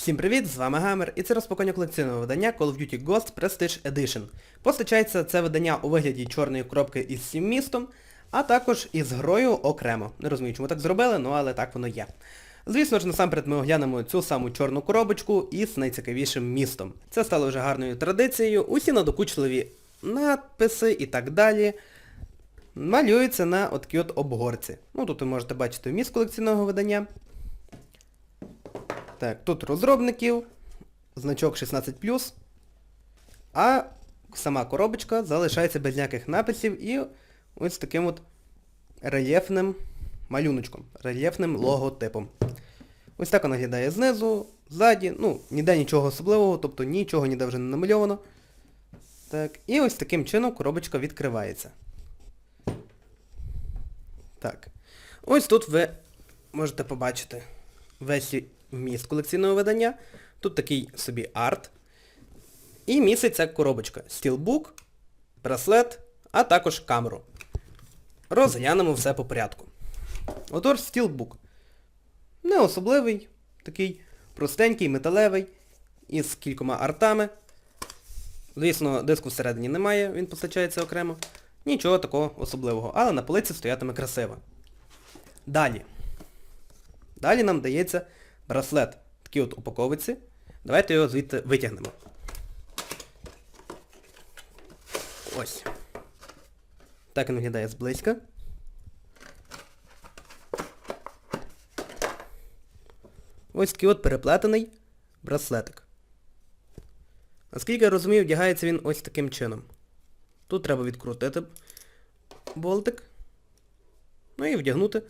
Всім привіт, з вами Гамер, і це розпакування колекційного видання Call of Duty Ghost Prestige Edition. Постачається це видання у вигляді чорної коробки із всім містом, а також із грою окремо. Не розумію, чому так зробили, ну але так воно є. Звісно ж, насамперед ми оглянемо цю саму чорну коробочку із найцікавішим містом. Це стало вже гарною традицією, усі надокучливі надписи і так далі малюються на от обгорці. Ну тут ви можете бачити вміст колекційного видання. Так, тут розробників, значок 16+, а сама коробочка залишається без ніяких написів і ось таким от рельєфним малюночком, рельєфним логотипом. Ось так вона виглядає знизу, ззаді, ну, ніде нічого особливого, тобто нічого ніде вже не намальовано. Так, і ось таким чином коробочка відкривається. Так. Ось тут ви можете побачити весь вміст колекційного видання. Тут такий собі арт. І міститься коробочка. Стілбук, браслет, а також камеру. Розглянемо все по порядку. Отож, стілбук. Не особливий, такий простенький, металевий, із кількома артами. Звісно, диску всередині немає, він постачається окремо. Нічого такого особливого, але на полиці стоятиме красиво. Далі. Далі нам дається браслет. Такий от упаковиці. Давайте його звідти витягнемо. Ось. Так він виглядає зблизька. Ось такий от переплетений браслетик. Наскільки я розумію, вдягається він ось таким чином. Тут треба відкрутити болтик. Ну і вдягнути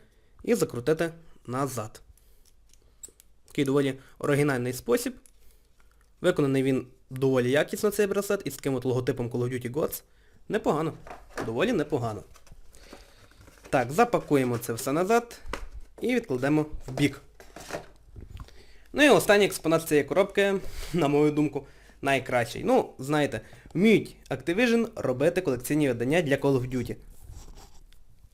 і закрутити назад. Такий доволі оригінальний спосіб. Виконаний він доволі якісно цей браслет із таким от логотипом Call of Duty Gods. Непогано. Доволі непогано. Так, запакуємо це все назад і відкладемо в бік. Ну і останній експонат цієї коробки, на мою думку, найкращий. Ну, знаєте, вміють Activision робити колекційні видання для Call of Duty.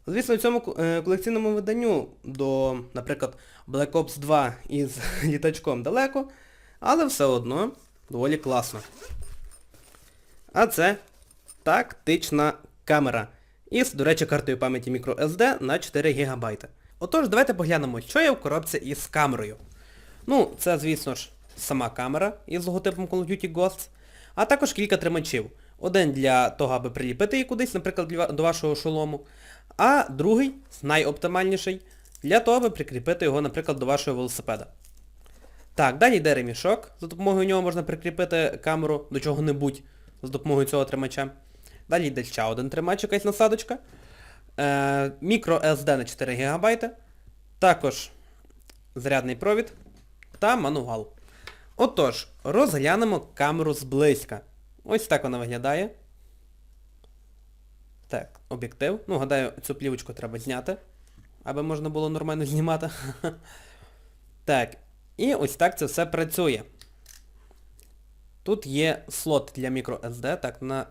Звісно, цьому е, колекційному виданню до, наприклад, Black Ops 2 із літачком далеко, але все одно доволі класно. А це тактична камера. Із, до речі, картою пам'яті microSD на 4 ГБ. Отож, давайте поглянемо, що є в коробці із камерою. Ну, це, звісно ж, сама камера із логотипом Call of Duty Ghosts, а також кілька тримачів. Один для того, аби приліпити її кудись, наприклад, до вашого шолому, а другий, найоптимальніший, для того, аби прикріпити його, наприклад, до вашого велосипеда. Так, далі йде ремішок. За допомогою нього можна прикріпити камеру до чого-небудь за допомогою цього тримача. Далі йде ще один тримач, якась насадочка. Е, мікро SD на 4 ГБ. Також зарядний провід та мануал. Отож, розглянемо камеру зблизька. Ось так вона виглядає. Так, об'єктив. Ну, гадаю, цю плівочку треба зняти, аби можна було нормально знімати. Так, і ось так це все працює. Тут є слот для microSD, так, на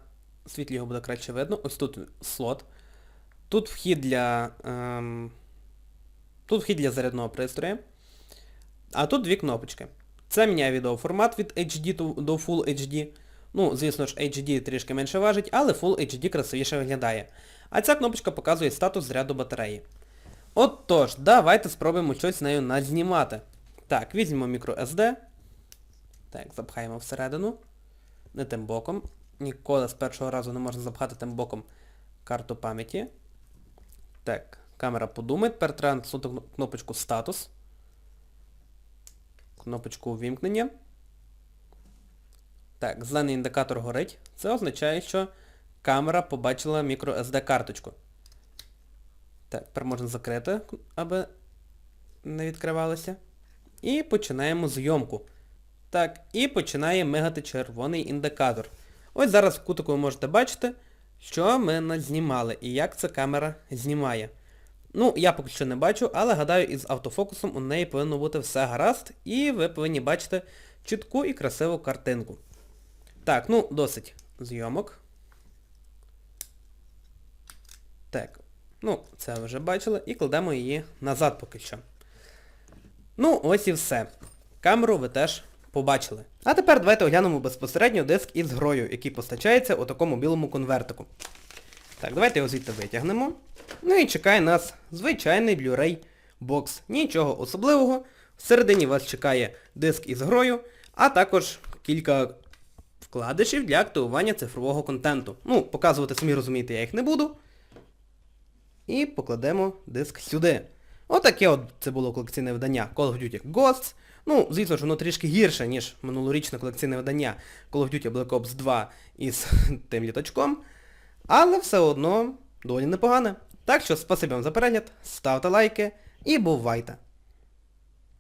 світлі його буде краще видно. Ось тут слот. Тут вхід для... Ем... Тут вхід для зарядного пристрою. А тут дві кнопочки. Це міняє відеоформат від HD до- Full HD. Ну, звісно ж, HD трішки менше важить, але Full HD красивіше виглядає. А ця кнопочка показує статус заряду батареї. Отож, давайте спробуємо щось з нею назнімати. Так, візьмемо microSD. Так, запхаємо всередину. Не тим боком. Ніколи з першого разу не можна запхати тим боком карту пам'яті. Так, камера подумає. Тепер треба кнопочку статус. Кнопочку увімкнення. Так, зелений індикатор горить. Це означає, що камера побачила microSD карточку. Так, тепер можна закрити, аби не відкривалося. І починаємо зйомку. Так, і починає мигати червоний індикатор. Ось зараз в кутику ви можете бачити, що ми назнімали і як ця камера знімає. Ну, я поки що не бачу, але гадаю, із автофокусом у неї повинно бути все гаразд, і ви повинні бачити чітку і красиву картинку. Так, ну, досить зйомок. Так, ну, це вже бачили, і кладемо її назад поки що. Ну, ось і все. Камеру ви теж побачили. А тепер давайте оглянемо безпосередньо диск із грою, який постачається у такому білому конвертику. Так, давайте його звідти витягнемо. Ну і чекає нас звичайний Blu-ray бокс. Нічого особливого. Всередині вас чекає диск із грою, а також кілька вкладишів для активування цифрового контенту. Ну, показувати самі розумієте, я їх не буду. І покладемо диск сюди. Отаке от це було колекційне видання Call of Duty Ghosts. Ну, звісно ж, воно трішки гірше, ніж минулорічне колекційне видання Call of Duty Black Ops 2 із тим літачком. Але все одно доволі непогане. Так що спасибі вам за перегляд, ставте лайки і бувайте!